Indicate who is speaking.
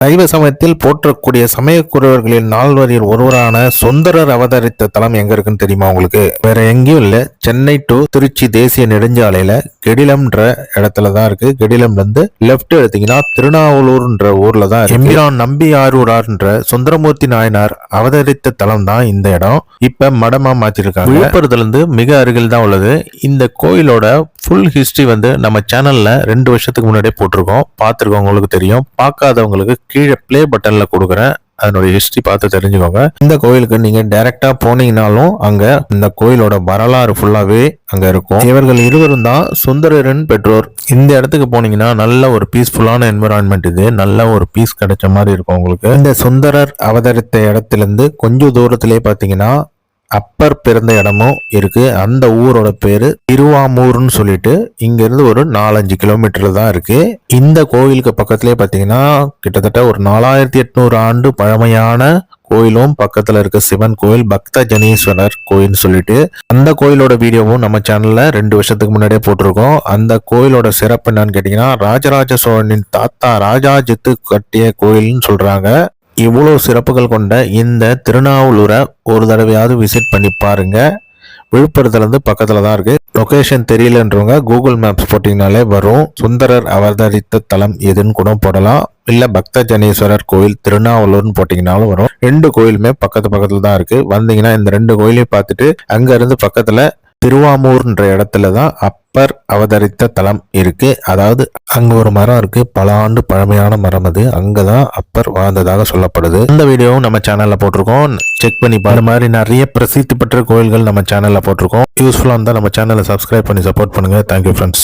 Speaker 1: சைவ சமயத்தில் போற்றக்கூடிய சமயக்குறவர்களில் நால்வரில் ஒருவரான சுந்தரர் அவதரித்த தலம் எங்க இருக்குன்னு தெரியுமா உங்களுக்கு? வேற எங்கேயும் இல்ல. சென்னை டு திருச்சி தேசிய நெடுஞ்சாலையில கெடிலம்ன்ற இடத்துல தான் இருக்கு. கெடிலம்ல இருந்து லெப்ட் எடுத்தீங்கன்னா திருநாவலூர்ன்ற ஊர்ல தான் எம்பிரான் நம்பி ஆரூரார்ன்ற சுந்தரமூர்த்தி நாயனார் அவதரித்த தலம் தான் இந்த இடம். இப்ப மடமா மாத்திருக்காங்க. விழுப்புரத்துல இருந்து மிக அருகில் தான் உள்ளது. இந்த கோயிலோட ஃபுல் ஹிஸ்டரி வந்து நம்ம சேனல்ல ரெண்டு வருஷத்துக்கு முன்னாடியே போட்டிருக்கோம். பார்த்துருக்கவங்களுக்கு தெரியும். பார்க்காதவங்களுக்கு கீழே ப்ளே பட்டன்ல கொடுக்குறேன். அதனுடைய ஹிஸ்டரி பார்த்து தெரிஞ்சுக்கோங்க. இந்த கோயிலுக்கு நீங்க டைரக்டா போனீங்கனாலும் அங்க இந்த கோயிலோட வரலாறு ஃபுல்லாவே அங்க இருக்கும். இவர்கள் இருவரும் தான் சுந்தரரின் பெற்றோர். இந்த இடத்துக்கு போனீங்கன்னா நல்ல ஒரு பீஸ்ஃபுல்லான என்விரான்மெண்ட் இது. நல்ல ஒரு பீஸ் கிடைச்ச மாதிரி இருக்கும் உங்களுக்கு. இந்த சுந்தரர் அவதரித்த இடத்துல இருந்து கொஞ்சம் தூரத்திலே பாத்தீங்கன்னா அப்பர் பிறந்த இடமும் இருக்கு. அந்த ஊரோட பேரு திருவாமூர்னு சொல்லிட்டு இங்க இருந்து ஒரு நாலஞ்சு கிலோமீட்டர் தான் இருக்கு. இந்த கோயிலுக்கு பக்கத்திலே பாத்தீங்கன்னா கிட்டத்தட்ட ஒரு நாலாயிரத்தி எட்நூறு ஆண்டு பழமையான கோயிலும் பக்கத்துல இருக்க சிவன் கோயில் பக்த ஜனீஸ்வரர் கோயில்னு சொல்லிட்டு அந்த கோயிலோட வீடியோவும் நம்ம சேனல்ல ரெண்டு வருஷத்துக்கு முன்னாடியே போட்டிருக்கோம். அந்த கோயிலோட சிறப்பு என்னன்னு கேட்டீங்கன்னா ராஜராஜ சோழனின் தாத்தா ராஜாஜித்து கட்டிய கோயில்னு சொல்றாங்க. இவ்வளோ சிறப்புகள் கொண்ட இந்த திருநாவலூரை ஒரு தடவையாவது விசிட் பண்ணி பாருங்கள் விழுப்புரத்துலேருந்து பக்கத்தில் தான் இருக்குது லொகேஷன் தெரியலன்றவங்க கூகுள் மேப்ஸ் போட்டிங்கனாலே வரும். சுந்தரர் அவதரித்த தலம் எதுன்னு கூட போடலாம். இல்லை பக்த ஜனேஸ்வரர் கோயில் திருநாவலூர்னு போட்டிங்கனாலும் வரும். ரெண்டு கோயிலுமே பக்கத்து பக்கத்தில் தான் இருக்குது வந்தீங்கன்னா இந்த ரெண்டு கோயிலையும் பார்த்துட்டு அங்கேருந்து பக்கத்தில் திருவாமூர்ன்ற இடத்துல தான் அப்பர் அவதரித்த தலம் இருக்கு. அதாவது அங்க ஒரு மரம் இருக்கு. பல ஆண்டு பழமையான மரம் அது. அங்கதான் அப்பர் வாழ்ந்ததாக சொல்லப்படுது. இந்த வீடியோவும் நம்ம சேனல்ல போட்டிருக்கோம். செக் பண்ணி பாரு மாதிரி நிறைய பிரசித்தி பெற்ற கோயில்கள் நம்ம சேனல்ல போட்டிருக்கோம். யூஸ்ஃபுல்லா இருந்தா நம்ம சேனலை சப்ஸ்கிரைப் பண்ணி சப்போர்ட் பண்ணுங்க. Thank you friends